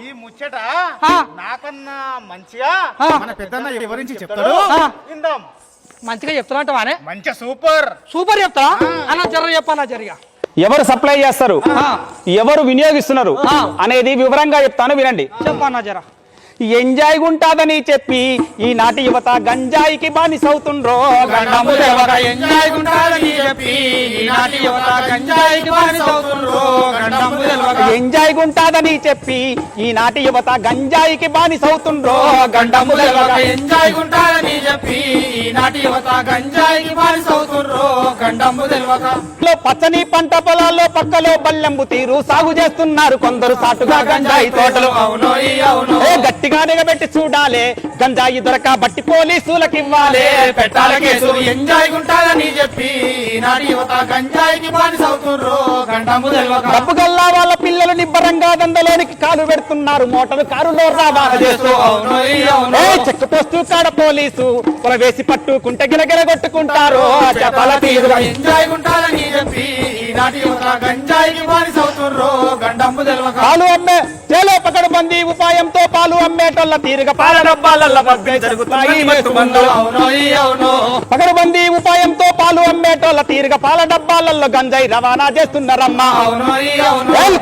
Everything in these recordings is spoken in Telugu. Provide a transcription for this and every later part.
ఈ ముచ్చట. నాకన్నా మంచిగా. మన పెద్దన్న వివరించి చెప్తాడు. విందాం. మంచిగా చెప్తున్నట్టు మంచి సూపర్. సూపర్ చెప్తా? అన్న జర చెప్పాలా జరిగా. ఎవరు సప్లై చేస్తారు. ఎవరు వినియోగిస్తున్నారు. అనేది వివరంగా చెప్తాను వినండి. చెప్పన్నా జర. ఎంజాయ్ గుంటాదని చెప్పి ఈనాటి యువత గంజాయికి బానిసవుతుండ్రో? ఎంజాయ్ గుంటాలని చెప్పి ఈనాటి యువత గంజాయికి తెలవక ఎంజాయ్ గుంటాదని చెప్పి ఈనాటి యువత గంజాయికి బానిసవుతుండ్రో. గండము తెలవక ఎంజాయ్ గుంటాలని చెప్పి ఈనాటి యువత గంజాయికి బానిసవుతుండ్రు. గండము తెలవక. లో పచ్చని పంట పొలాల్లో పక్కలో బల్లెంబు తీరు సాగు చేస్తున్నారు కొందరు సాటుగా గంజాయి తోటలు. అవును అవును. ఏ గట్టిగా నిగబెట్టి చూడాలే. గంజాయి దొరక బట్టి పోలీసులకు ఇవ్వాలే పెట్టాల కేసు ఎంజాయ్ గుంటాలని చెప్పి ఈనాటి యువత గంజాయికి బానిసవుతుండ్రు. గండము తెలవక. డబ్బు గల్లా వాళ్ళ పిల్లలు నిబ్బరంగా కాలు పెడుతున్నారు. మోటారు కారులో చెక్ పోస్ట్ కాడ పోలీసు పొల వేసి పట్టుకుంటే గిరగిర కొట్టుకుంటారు. చెప్పల తీరుగా. ఎంజాయ్ గుంటాలని చెప్పి ఈనాటి యువత గంజాయికి బానిసవుతుండ్రు పాలు అమ్మే చేలో పకడు మంది ఉపాయంతో పాలు అమ్మేటోళ్ళ తీరుగా పాల డబ్బాలల్ల జరుగుతాయి పకడు మంది ఉపాయంతో పాలు అమ్మేటోళ్ళ తీరుగా పాల డబ్బాలల్లో గంజాయి రవాణా చేస్తున్నారమ్మా.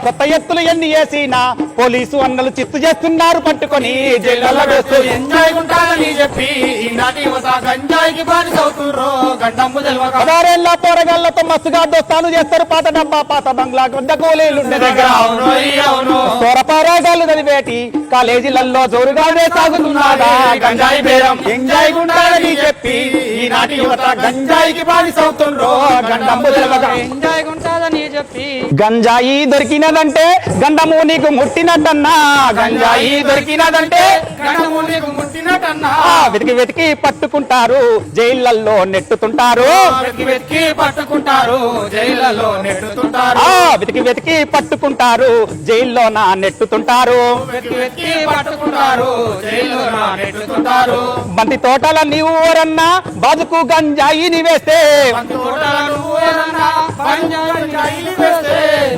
కొత్త ఎత్తులు ఎన్ని వేసినా పోలీసు అన్నలు చిత్తు చేస్తున్నారు పట్టుకొని పదారేళ్ళ పోరగాళ్ళతో మస్తుగా దోస్తాను చేస్తారు పాత డబ్బా పాత బంగ్లా వద్ద గోళీలుండే దగ్గర. సొరపారాగాలు చదివేటి కాలేజీలలో జోరుగానే సాగుతున్నాడా? గంజాయి బేరం ఎంజాయ్ గుండాలని చెప్పి ఈనాటి యువత గంజాయికి బానిసవుతుండ్రో ఎంజాయ్ చెప్పి. గంజాయి దొరికినదంటే గండము నీకు ముట్టినట్టన్నా? గంజాయి దొరికినదంటే గండము నీకు వెతికి వెతికి పట్టుకుంటారు జైళ్ళల్లో నెట్టుతుంటారు. వెతికి వెతికి పట్టుకుంటారు జైళ్ళలో నెట్టుతుంటారు. వెతికి వెతికి పట్టుకుంటారు జైల్లో నా నెట్టుతుంటారు. వెతికి వెతికి పట్టుకుంటారు జైల్లో నెట్టుతుంటారు. బంతి తోటల నీవు ఊరన్నా బాజుకు గంజాయిని వేస్తే. బంతి తోటల నువ్వు ఏదన్నా గంజాయిని వేస్తే.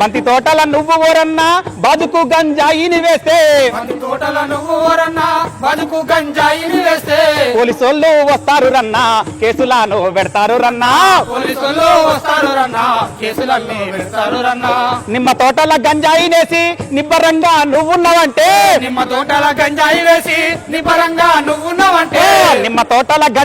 బంతి తోటల నువ్వు ఊరన్నా బాజుకు గంజాయిని వేస్తే. తోటల నువ్వు ఎవరన్నా బతుకు గంజాయిని వేస్తే. పోలీసోళ్ళు వస్తారు రన్నా కేసులను పెడతారు రన్నా. పోలీసులు వస్తారు రన్నా కేసులన్నీ పెడతారు రన్నా. నిమ్మ తోటల గంజాయినేసి నిబ్బరంగా నువ్వున్నావంటే. నిమ్మ తోటల గంజాయి వేసి నిపరంగా నువ్వున్నావంటే. నిమ్మ తోటల